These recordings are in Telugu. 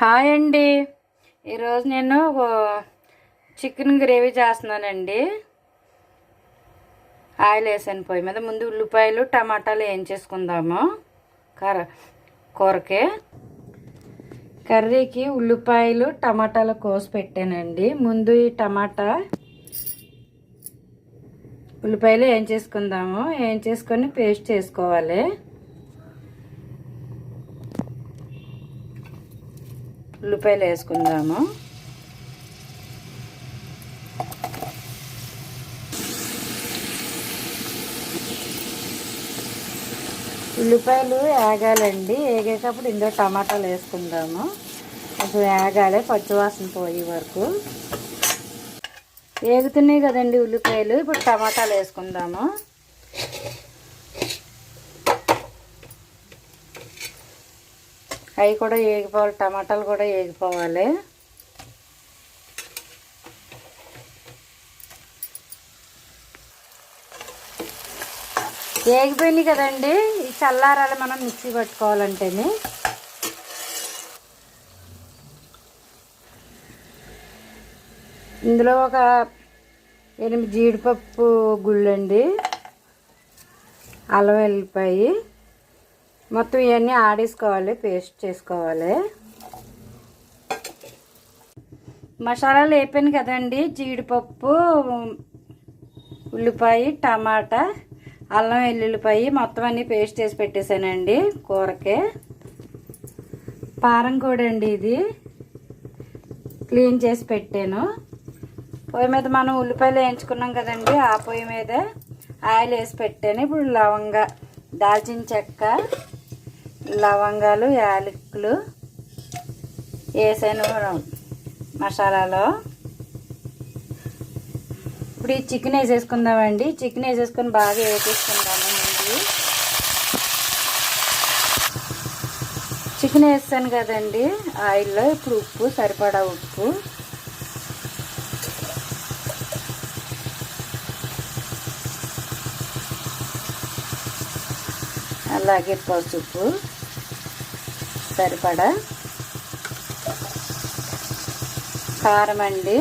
హాయ్ అండి. ఈరోజు నేను చికెన్ గ్రేవీ చేస్తున్నానండి. ఆయిల్ వేసాను పొయ్యి మీద. ముందు ఉల్లిపాయలు టమాటాలు వేయించేసుకుందాము కర కూరకి. కర్రీకి ఉల్లిపాయలు టమాటాలు కోసి పెట్టానండి. ముందు ఈ టమాటా ఉల్లిపాయలు ఏం చేసుకుందాము ఏం చేసుకొని పేస్ట్ చేసుకోవాలి. ఉల్లిపాయలు వేసుకుందాము. ఉల్లిపాయలు ఏగాలండి. ఏగేటప్పుడు ఇందులో టమాటాలు వేసుకుందాము. కొంచెం ఏగాలి పచ్చివాసన పోయే వరకు. ఏగుతున్నాయి కదండి ఉల్లిపాయలు. ఇప్పుడు టమాటాలు వేసుకుందాము. అవి కూడా వేగిపోవాలి టమాటాలు కూడా వేగిపోవాలి వేగిపోయినాయి కదండి ఈ చల్లారాలు మనం మిక్సీ పట్టుకోవాలంటేని. ఇందులో ఒక ఎనిమిది జీడిపప్పు గుళ్ళండి అల్లం వెళ్ళిపోయి మొత్తం ఇవన్నీ ఆడేసుకోవాలి పేస్ట్ చేసుకోవాలి. మసాలాలు వేపాను కదండి. జీడిపప్పు ఉల్లిపాయ టమాటా అల్లం వెల్లుల్లిపాయ మొత్తం అన్నీ పేస్ట్ చేసి పెట్టేశానండి కూరకే. పారం కూడా అండి ఇది. క్లీన్ చేసి పెట్టాను. పొయ్యి మీద మనం ఉల్లిపాయలు వేయించుకున్నాం కదండి ఆ పొయ్యి మీద ఆయిల్ వేసి పెట్టాను. ఇప్పుడు లవంగా దాల్చిన చెక్క లవంగాలు యాలకులు వేసాను మసాలాలో. ఇప్పుడు ఈ చికెన్ వేసేసుకుందామండి. చికెన్ వేసేసుకొని బాగా వేసేసుకుందాము ముందు. చికెన్ వేస్తాను కదండి ఆయిల్లో. ఇప్పుడు ఉప్పు సరిపడా ఉప్పు. అలాగే పసుపు సరిపడా. కారం అండి.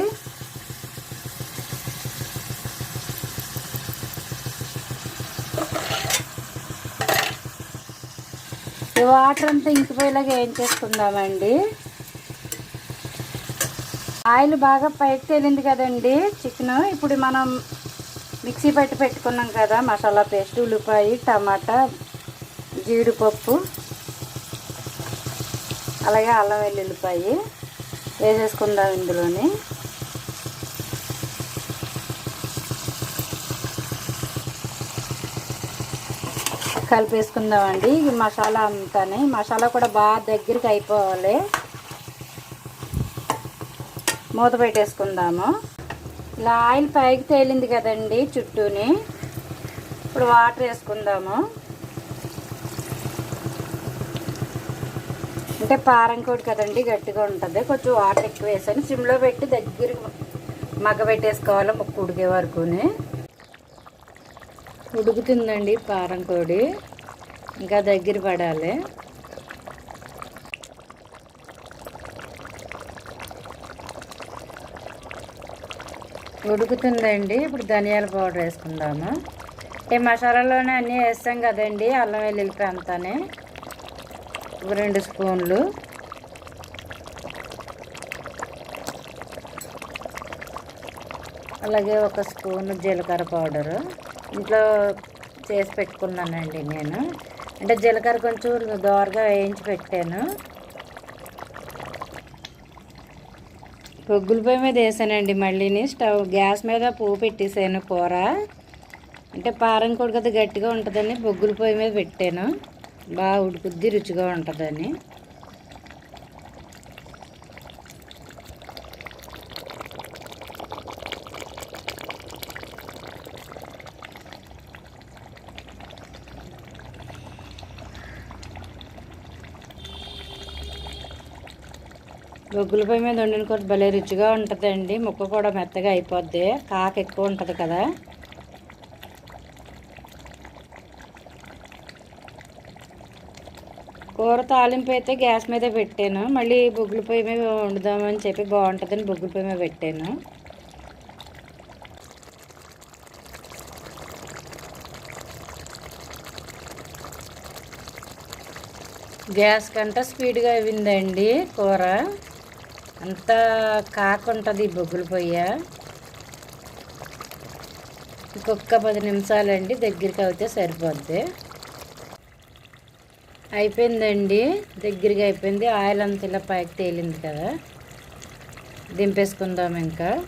ఈ వాటర్ అంతా ఇంకిపోయేలాగా ఏం చేసుకుందామండి? ఆయిల్ బాగా పైకి తేలింది కదండి చికెన్. ఇప్పుడు మనం మిక్సీ పట్టి పెట్టుకున్నాం కదా మసాలా పేస్ట్ ఉల్లిపాయ టమాటా జీడిపప్పు అలాగే అల్లం వెల్లుల్లిపాయి వేసేసుకుందాం ఇందులోని. కలిపేసుకుందామండి. ఈ మసాలా అంతానే. మసాలా కూడా బాగా దగ్గరికి అయిపోవాలి. మూత పెట్టేసుకుందాము. ఇలా ఆయిల్ పైకి తేలింది కదండి చుట్టూని. ఇప్పుడు వాటర్ వేసుకుందాము. అంటే పారం కోడి కదండి గట్టిగా ఉంటుంది. కొంచెం వాటర్ ఎక్కువ వేసాను. సిమ్లో పెట్టి దగ్గర మగ్గ పెట్టేసుకోవాలి ముక్కు ఉడికే వరకుని. ఉడుకుతుందండి పారం కోడి. ఇంకా దగ్గర పడాలి. ఉడుకుతుందండి. ఇప్పుడు ధనియాల పౌడర్ వేసుకుందాము. ఈ మసాలాలోనే అన్నీ వేస్తాం కదండి అల్లం వెల్లుల్లిపాయ అంతానే రెండు స్పూన్లు. అలాగే ఒక స్పూన్ జీలకర్ర పౌడరు. ఇంట్లో చేసి పెట్టుకున్నానండి నేను. అంటే జీలకర్ర కొంచెం దోరగా వేయించి పెట్టాను. పొగ్గుల పొయ్యి మీద వేసానండి మళ్ళీని. స్టవ్ గ్యాస్ మీద పువ్వు పెట్టేసాను కూర. అంటే పారం కొడుకు గట్టిగా ఉంటుందని బొగ్గుల పొయ్యి మీద పెట్టాను. బాగా ఉడుకుద్ది రుచిగా ఉంటుందని. గొగ్గులపై మీద వండిన కూర భలే రుచిగా ఉంటుందండి. ముక్క కూడా మెత్తగా అయిపోద్ది. కాక ఎక్కువ ఉంటుంది కదా. కూర తాలింపు అయితే గ్యాస్ మీద పెట్టాను. మళ్ళీ బొగ్గుల పొయ్యి మీద వండుదామని చెప్పి బాగుంటుందని బొగ్గుల పొయ్యి మీద పెట్టాను. గ్యాస్ కంటే స్పీడ్గా అయిందండి కూర. అంత కాకుంటుంది ఈ బొగ్గుల పొయ్య. ఇంకొక పది నిమిషాలండి దగ్గరికి అయితే సరిపోద్ది. అయిపోయిందండి. దగ్గరగా అయిపోయింది. ఆయిల్ అంతా ఇలా పైకి తేలింది కదా. దింపేసుకుందాం ఇంకా.